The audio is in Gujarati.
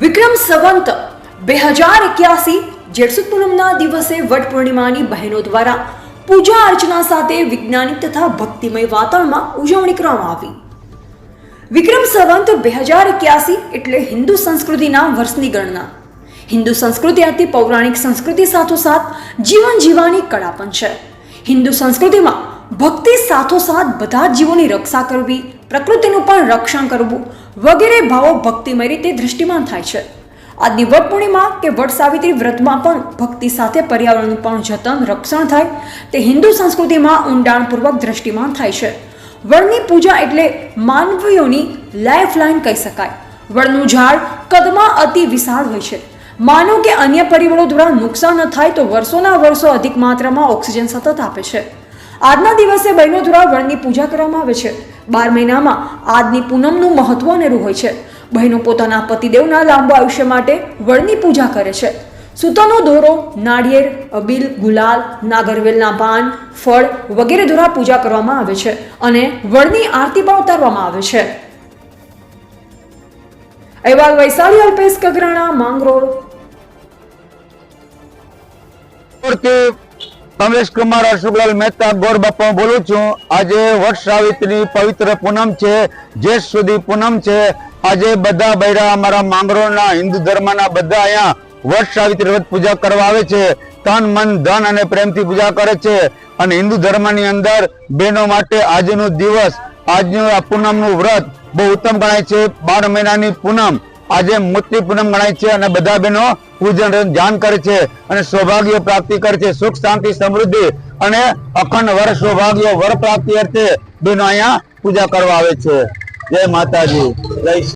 વિક્રમ સંવંત, બે હજાર એક્યાસી જેઠ પૂનમના દિવસે વટ પૂર્ણિમાની બહેનો દ્વારા પૂજા અર્ચના સાથે વૈજ્ઞાનિક તથા ભક્તિમય વાતાવરણમાં ઉજવણી કરવામાં આવી. વિક્રમ સંવંત બે હજાર એક્યાસી એટલે હિન્દુ સંસ્કૃતિના વર્ષની ગણના. હિન્દુ સંસ્કૃતિ અતિ પૌરાણિક સંસ્કૃતિ સાથોસાથ જીવન જીવવાની કળા પણ છે. હિન્દુ સંસ્કૃતિમાં ભક્તિ સાથોસાથ બધા જ જીવોની રક્ષા કરવી, પ્રકૃતિનું પણ રક્ષણ કરવું વગેરે ભાવો ભક્તિમય રીતે દૃષ્ટિમાન થાય છે. આજની વટ પૂર્ણિમા કે વટ સાવિત્રી વ્રતમાં પણ ભક્તિ સાથે પર્યાવરણનું પણ જતન, રક્ષણ થાય તે હિન્દુ સંસ્કૃતિમાં ઊંડાણપૂર્વક દૃષ્ટિમાન થાય છે. વડની પૂજા એટલે માનવીઓની લાઈફ લાઈન કહી શકાય. વડનું ઝાડ કદમાં અતિ વિશાળ હોય છે. માનો કે અન્ય પરિબળો દ્વારા નુકસાન ન થાય તો વર્ષોના વર્ષો અધિક માત્રામાં ઓક્સિજન સતત આપે છે. આજના દિવસે બહેનો દ્વારા વડની પૂજા કરવામાં આવે છે. બાર મહિનામાં આજની પૂનમનું મહત્વ અનેરું હોય છે. બહેનો પોતાના પતિદેવના લાંબા આયુષ્ય માટે વડની પૂજા કરે છે. સૂતરનો દોરો, નાળિયેર, અબીલ, ગુલાલ, નાગરવેલના પાન, ફળ વગેરે દ્વારા પૂજા કરવામાં આવે છે અને વડની આરતી પણ ઉતારવામાં આવે છે. અહેવાલ વૈશાલી, અલ્પેશ કગરાણા, માંગરોળ. કમલેશ કુમાર, અશોકલાલ મહેતા, ગોર બાપા બોલું છું. આજે વટ સાવિત્રી પવિત્ર પૂનમ છે, જેઠ સુધી પૂનમ છે. આજે બધા બૈરા અમારા માંગરોળના હિન્દુ ધર્મના બધા અહીંયા વટ સાવિત્રી વ્રત પૂજા કરવા આવે છે. તન, મન, ધન અને પ્રેમથી પૂજા કરે છે. અને હિન્દુ ધર્મની અંદર બહેનો માટે આજનો દિવસ, આજનું આ પૂનમનું વ્રત બહુ ઉત્તમ ગણાય છે. બાર મહિનાની પૂનમ આજે મોટી પૂનમ ગણાય છે અને બધા બહેનો પૂજન ધ્યાન કરે છે અને સૌભાગ્ય પ્રાપ્તિ કરે છે. સુખ, શાંતિ, સમૃદ્ધિ અને અખંડ વર સૌભાગ્ય, વર પ્રાપ્તિ અર્થે બહેનો અહીંયા પૂજા કરવા આવે છે. જય માતાજી. જય